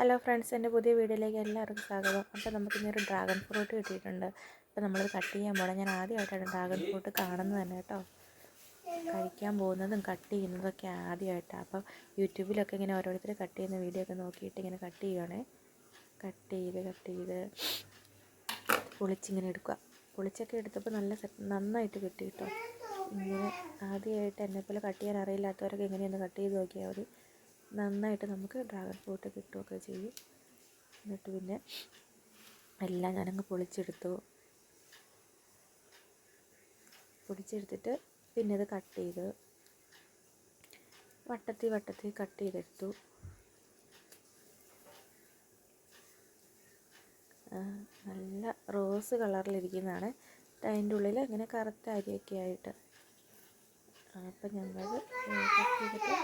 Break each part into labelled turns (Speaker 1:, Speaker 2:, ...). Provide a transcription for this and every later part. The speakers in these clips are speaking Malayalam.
Speaker 1: ഹലോ ഫ്രണ്ട്സ് എന്റെ പുതിയ വീഡിയോയിലേക്ക് എല്ലാവർക്കും സ്വാഗതം. അപ്പോൾ നമുക്ക് ഇന്നൊരു ഡ്രാഗൺ ഫ്രൂട്ട് കിട്ടിയിട്ടുണ്ട്. അപ്പോൾ നമ്മൾ കട്ട് ചെയ്യാൻ പോകണം. ഞാൻ ആദ്യമായിട്ടാണ് ഡ്രാഗൺ ഫ്രൂട്ട് കാണുന്നത് തന്നെ കേട്ടോ. കഴിക്കാൻ പോകുന്നതും കട്ട് ചെയ്യുന്നതൊക്കെ ആദ്യമായിട്ടാണ്. അപ്പം യൂട്യൂബിലൊക്കെ ഇങ്ങനെ ഓരോരുത്തർ കട്ട് ചെയ്യുന്ന വീഡിയോ ഒക്കെ നോക്കിയിട്ട് ഇങ്ങനെ കട്ട് ചെയ്യുവാണേ. കട്ട് ചെയ്ത് കട്ട് ചെയ്ത് പൊളിച്ചിങ്ങനെ എടുക്കുക. പൊളിച്ചൊക്കെ എടുത്തപ്പോൾ നല്ല നന്നായിട്ട് കിട്ടി കേട്ടോ. ഇങ്ങനെ ആദ്യമായിട്ട് എന്നെപ്പോലെ കട്ട് ചെയ്യാൻ അറിയില്ലാത്തവരൊക്കെ ഇങ്ങനെയൊന്ന് കട്ട് ചെയ്ത് നോക്കിയാൽ മതി. നന്നായിട്ട് നമുക്ക് ഡ്രാഗൺ ഫ്രൂട്ട് കിട്ടുകയൊക്കെ ചെയ്യും. എന്നിട്ട് പിന്നെ എല്ലാം ഞാനങ്ങ് പൊളിച്ചെടുത്തു. പൊളിച്ചെടുത്തിട്ട് പിന്നെ അത് കട്ട് ചെയ്ത് വട്ടത്തി വട്ടത്തി കട്ട് ചെയ്തെടുത്തു. നല്ല റോസ് കളറിലിരിക്കുന്നതാണ് അതിന്റെ ഉള്ളിൽ ഇങ്ങനെ കറുത്ത അരിയൊക്കെ ആയിട്ട്. അപ്പം ഞങ്ങൾ കട്ട് ചെയ്തിട്ട്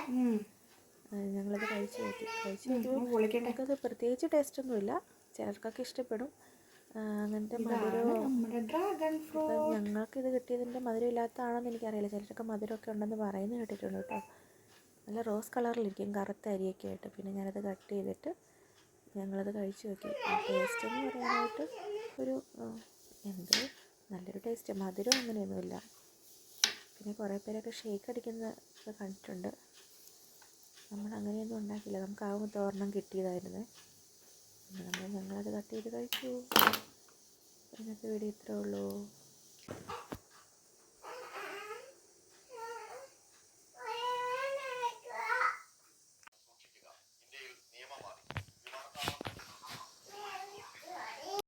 Speaker 1: ഞങ്ങളത് കഴിച്ച് നോക്കി കഴിച്ച് നമുക്കത് പ്രത്യേകിച്ച് ടേസ്റ്റൊന്നുമില്ല ചിലർക്കൊക്കെ ഇഷ്ടപ്പെടും. അങ്ങനത്തെ മധുരവും ഞങ്ങൾക്ക് ഇത് കിട്ടിയതിന്റെ മധുരം ഇല്ലാത്തതാണെന്ന് എനിക്കറിയില്ല. ചിലരൊക്കെ മധുരമൊക്കെ ഉണ്ടെന്ന് പറയുന്നത് കേട്ടിട്ടുണ്ട് കേട്ടോ. നല്ല റോസ് കളറിലിരിക്കും കറുത്ത അരിയൊക്കെ ആയിട്ട്. പിന്നെ ഞാനത് കട്ട് ചെയ്തിട്ട് ഞങ്ങളത് കഴിച്ച് നോക്കി ടേസ്റ്റ് എന്ന് പറയാനായിട്ട് ഒരു എന്ത് നല്ലൊരു ടേസ്റ്റ് മധുരം അങ്ങനെയൊന്നുമില്ല. പിന്നെ കുറേ പേരൊക്കെ ഷേക്ക് അടിക്കുന്നത് കണ്ടിട്ടുണ്ട്. നമ്മൾ അങ്ങനെയൊന്നും ഉണ്ടാക്കില്ല നമുക്ക് ആ തോരണം കിട്ടിയതായിരുന്നു. നമ്മൾ ഞങ്ങളത് കട്ട് ചെയ്ത് കഴിച്ചു. ഇന്നത്തെ വീഡിയോ ഇത്രേ ഉള്ളൂ.